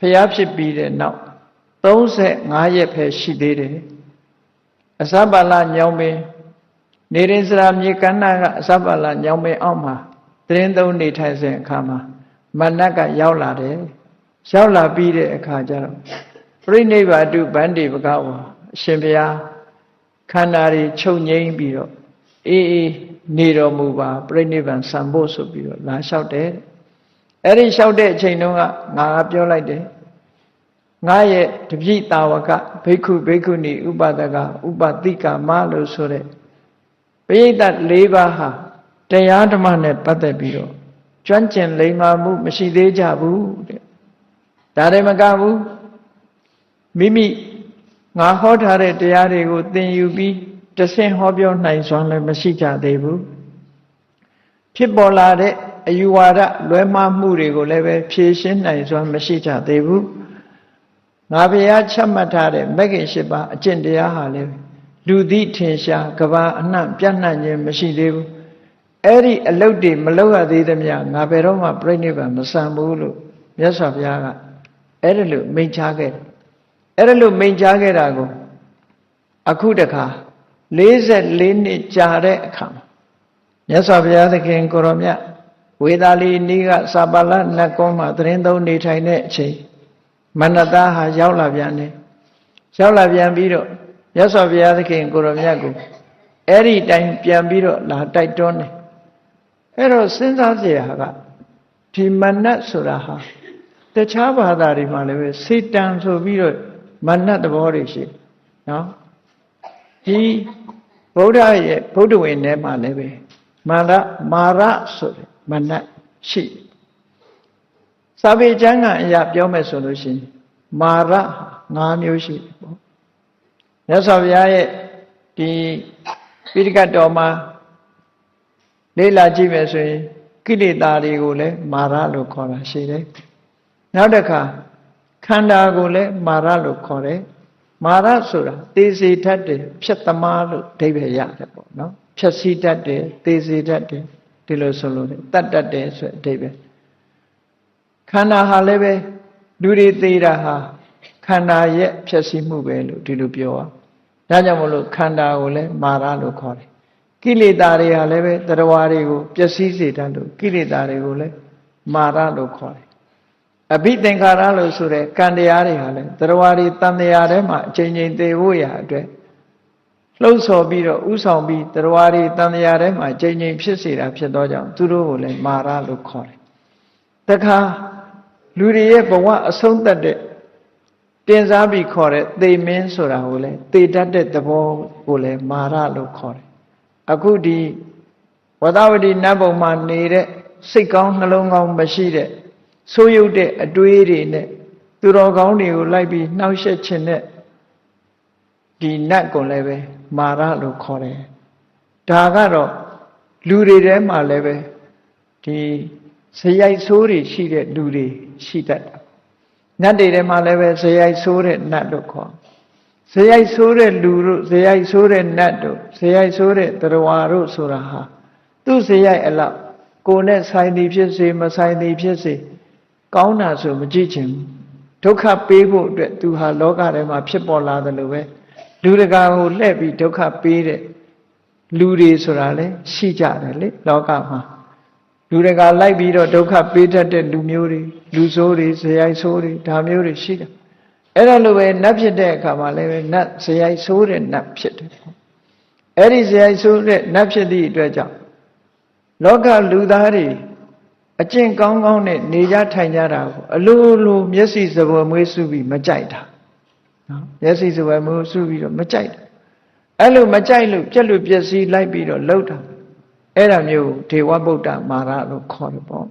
ဖျားဖြစ်ပြီးတဲ့နောက်35ရက်ပဲရှိသေးတယ်အစပါလညောင်းပင်နေရင်စရာမြေကန္နာကအစပါလညောင်းပင်အောက်မှာသရင်သုံးနေထိုင်စဉ်အခါမှာမနတ်ကရောက်လာတယ်ရောက်လာပြီးတဲ့အခါကျတော့ပြိဋိဘာတုဗန္တိပကဝါအရှင်ဘုရားခန္ဓာတွေချုပ်ငိမ့်ပြီးတော့အေးအေးနေတော်မူပါပြိဋိဘံဆံဖို့ဆိုပြီးတော့လာလျှောက်တယ် အဲ့ဒီလျှောက်တဲ့အချိန်တုန်းကငါကပြောလိုက်တယ်ငါရဲ့တပိတာဝကဘိက္ခုဘိက္ခုနီဥပဒကဥပတိကမလို့ဆိုတဲ့ပရိသတ်၄ပါးဟာတရားဓမ္မနဲ့ပတ်သက်ပြီးတော့ကျွမ်းကျင်လိမ္မာမှု မရှိသေးကြဘူးတဲ့ဒါတွေမကဘူးမိမိငါဟောထားတဲ့တရားတွေကိုသင်ယူပြီးတဆင့်ဟောပြောနိုင်စွမ်းလည်းမရှိကြသေးဘူးဖြစ်ပေါ်လာတဲ့ အယူဝါဒလွဲမှားမှုတွေကိုလည်းပဲဖြေရှင်းနိုင်စွမ်းမရှိကြသေးဘူးငါဘုရားချမှတ်ထားတဲ့မဂ္ဂင်၈ပါးအကျင့်တရားဟာလည်းလူသိထင်ရှားကဘာအနှံ့ပြန့်နှံ့ခြင်းမရှိသေးဘူးအဲ့ဒီအလုတ်တွေမလောက်ရသေးသမျှငါဘယ်တော့မှပြိဋိဘံမဆံဘူးလို့မြတ်စွာဘုရားကအဲ့ဒါလို့မိန့်ချခဲ့တယ်အဲ့ဒါလို့မိန့်ချခဲ့တာကိုအခုတခါ44နှစ်ကြာတဲ့အခါမှာမြတ်စွာဘုရားသခင်ကိုရောမြတ် ဝေသာလီနီးကစာပါလနတ်ကောမှာသတင်းသုံးနေထိုင်တဲ့အချိန်မနတာဟာရောက်လာပြန်တယ်ရောက်လာပြန်ပြီးတော့မြတ်စွာဘုရားသခင်ကိုရောမြတ်ကိုအဲ့ဒီတိုင်ပြန်ပြီးတော့လာတိုက်တွန်းတယ်အဲ့တော့စဉ်းစားစရာကဒီမနတ်ဆိုတာဟာတခြားဘာသာတွေမှာလည်းပဲစေတံဆိုပြီးတော့မနတ်သဘောတွေရှိနော်ဒီဗုဒ္ဓရဲ့ဗုဒ္ဓဝင်ထဲမှာလည်းပဲမာရမာရဆိုတယ် မနတ်ရှိတယ်စာပေကျမ်းကအရာပြောမယ်ဆိုလို့ရှိရင်မာရ၅မျိုးရှိတယ်ပေါ့မြတ်စွာဘုရားရဲ့ဒီပိဋကတ်တော်မှာလေ့လာကြည့်မယ်ဆိုရင်ကိလေသာတွေကိုလည်းမာရလို့ခေါ်တာရှိတယ်နောက်တစ်ခါခန္ဓာကိုလည်းမာရလို့ခေါ်တယ်မာရဆိုတာသေစီတတ်တယ်ဖြတ်သမားလို့အဓိပ္ပာယ်ရတယ်ပေါ့နော်ဖြတ်စီတတ်တယ်သေစီတတ်တယ် ဒီလိုဆိုလို့တတ်တတ်တယ်ဆိုအဓိပ္ပာယ်ခန္ဓာဟာလည်းပဲလူတွေသေးတာဟာခန္ဓာရဲ့ဖြတ်စည်းမှုပဲလို့ဒီလိုပြောတာဒါကြောင့်မလို့ခန္ဓာကိုလည်းမာရလို့ခေါ်တယ်ကိလေသာတွေဟာလည်းပဲတရားတွေကိုပျက်စီးစေတတ်လို့ကိလေသာတွေကိုလည်းမာရလို့ခေါ်တယ်အဘိသင်္ခါရလို့ဆိုတဲ့ကံတရားတွေဟာလည်းတရားတွေတန်တရားထဲမှာအချိန်ချင်းသေဖို့ရာအတွက် လှုပ်ဆော်ပြီးတော့ဥဆောင်ပြီးတရားတွေတန်တရားထဲမှာအချိန်ချင်းဖြစ်စေတာဖြစ်သောကြောင့်သူတို့ကိုလည်းမာရလို့ခေါ်တယ်တခါလူတွေရဲ့ဘဝအဆုံးသတ်တဲ့တင်စားပြီးခေါ်တဲ့သေမင်းဆိုတာကိုလည်းသေတတ်တဲ့သဘောကိုလည်းမာရလို့ခေါ်တယ်အခုဒီဝဒဝတိနတ်ဘုံမှာနေတဲ့စိတ်ကောင်းနှလုံးကောင်းမရှိတဲ့ဆိုးရုပ်တဲ့အတွေးတွေနဲ့သူတော်ကောင်းတွေကိုလိုက်ပြီးနှောက်ယှက်ခြင်းနဲ့ ဒီနတ်ကိုလည်းပဲမာရလို့ခေါ်တယ်ဒါကတော့လူတွေထဲမှာလည်းပဲဒီဇယိုက်ဆိုးတွေရှိတဲ့လူတွေရှိတတ်တာနတ်တွေထဲမှာလည်းပဲဇယိုက်ဆိုးတဲ့နတ်လို့ခေါ်ဇယိုက်ဆိုးတဲ့လူတို့ဇယိုက်ဆိုးတဲ့နတ်တို့ဇယိုက်ဆိုးတဲ့တရားတို့ဆိုတာဟာသူ့ဇယိုက်အလောက်ကိုယ်နဲ့ဆိုင်သည်ဖြစ်စေမဆိုင်သည်ဖြစ်စေကောင်းတာဆိုမကြည့်ချင်ဘူးဒုက္ခပေးဖို့အတွက်သူဟာလောကထဲမှာဖြစ်ပေါ်လာတယ်လို့ပဲ လူတကာကိုလှည့်ပြီးဒုက္ခပေးတဲ့လူတွေဆိုတာလေရှိကြတယ်လေလောကမှာလူတကာလိုက်ပြီးတော့ဒုက္ခပေးတတ်တဲ့လူမျိုးတွေလူဆိုးတွေဇယိုက်ဆိုးတွေဒါမျိုးတွေရှိတယ်အဲ့ဒါလိုပဲနတ်ဖြစ်တဲ့အခါမှာလည်းပဲနတ်ဇယိုက်ဆိုးတဲ့နတ်ဖြစ်တယ်အဲ့ဒီဇယိုက်ဆိုးတဲ့နတ်ဖြစ်သည့်အတွက်ကြောင့်လောကလူသားတွေအကျင့်ကောင်းကောင်းနဲ့နေကြထိုင်ကြတာကိုအလိုလိုမျက်စိစပွဲမွေးစုပြီးမကြိုက်တာ နော်မျက်စိစပွဲမွေးစုပြီးတော့မကြိုက်တာအဲ့လိုမကြိုက်လို့ပြက်လို့ပြက်စီးလိုက်ပြီးတော့လှုပ်တာအဲ့ဒါမျိုးဒေဝဗုဒ္ဓမာရလို့ခေါ်တယ်ပေါ့